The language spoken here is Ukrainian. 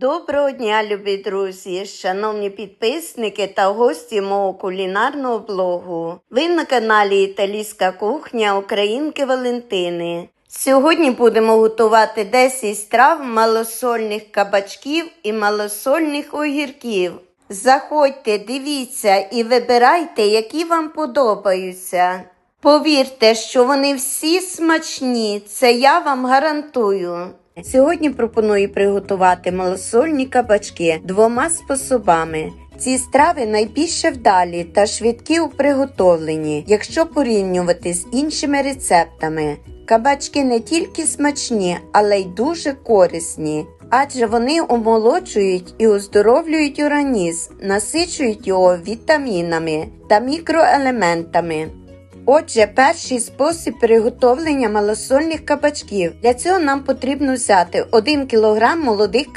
Доброго дня, любі друзі, шановні підписники та гості мого кулінарного блогу. Ви на каналі Італійська кухня Українки Валентини. Сьогодні будемо готувати 10 страв малосольних кабачків і малосольних огірків. Заходьте, дивіться і вибирайте, які вам подобаються. Повірте, що вони всі смачні, це я вам гарантую. Сьогодні пропоную приготувати малосольні кабачки двома способами. Ці страви найбільше вдалі та швидкі у приготовленні, якщо порівнювати з іншими рецептами. Кабачки не тільки смачні, але й дуже корисні, адже вони омолоджують і оздоровлюють організм, насичують його вітамінами та мікроелементами. Отже, перший спосіб приготовлення малосольних кабачків. Для цього нам потрібно взяти 1 кг молодих